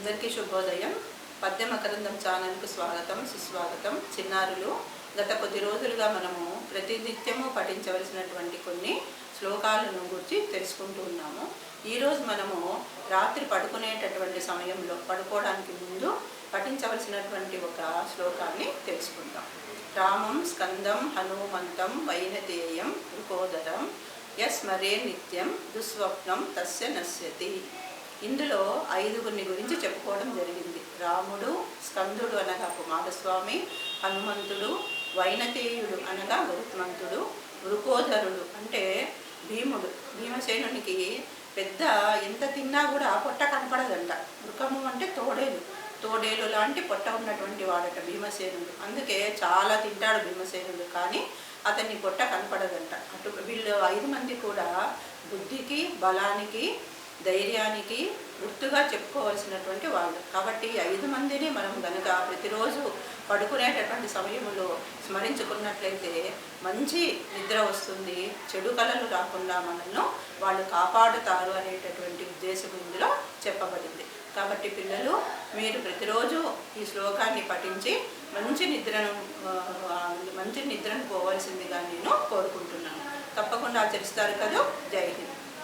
అందరికీ శుభోదయం. పద్య మకరందం ఛానల్కు స్వాగతం సుస్వాగతం. చిన్నారులు గత కొద్ది రోజులుగా మనము ప్రతినిత్యము పఠించవలసినటువంటి కొన్ని శ్లోకాలను గురించి తెలుసుకుంటూ ఉన్నాము. ఈరోజు మనము రాత్రి పడుకునేటటువంటి సమయంలో పడుకోవడానికి ముందు పఠించవలసినటువంటి ఒక శ్లోకాన్ని తెలుసుకుందాం. రామం స్కందం హనుమంతం వైనదేయం రుకోదరం యస్మరే నిత్యం దుస్వప్నం తస్య నశ్యతి. ఇందులో ఐదుగురిని గురించి చెప్పుకోవడం జరిగింది. రాముడు స్కందుడు అనగా కుమారస్వామి హనుమంతుడు వైనతేయుడు అనగా గరుత్మంతుడు వృకోధరుడు అంటే భీముడు. భీమసేనునికి పెద్ద ఎంత తిన్నా కూడా పొట్ట కనపడదంట. వృకము అంటే తోడేలు. తోడేలు లాంటి పొట్ట ఉన్నటువంటి వాడట భీమసేనుడు. అందుకే చాలా తింటాడు భీమసేనుడు. కానీ అతన్ని పొట్ట కనపడదంట. అటు వీళ్ళు ఐదు మంది కూడా బుద్ధికి బలానికి ధైర్యానికి గుర్తుగా చెప్పుకోవాల్సినటువంటి వాళ్ళు. కాబట్టి ఐదు మందిని మనం కనుక ప్రతిరోజు పడుకునేటటువంటి సమయంలో స్మరించుకున్నట్లయితే మంచి నిద్ర వస్తుంది. చెడు కళలు రాకుండా మనల్ని వాళ్ళు కాపాడుతారు అనేటటువంటి ఉద్దేశం ఇందులో చెప్పబడింది. కాబట్టి పిల్లలు మీరు ప్రతిరోజు ఈ శ్లోకాన్ని పఠించి మంచి నిద్రను మంచి నిద్రను పోవాల్సిందిగా నేను కోరుకుంటున్నాను. తప్పకుండా ఆచరిస్తారు కదా? జై హింద్.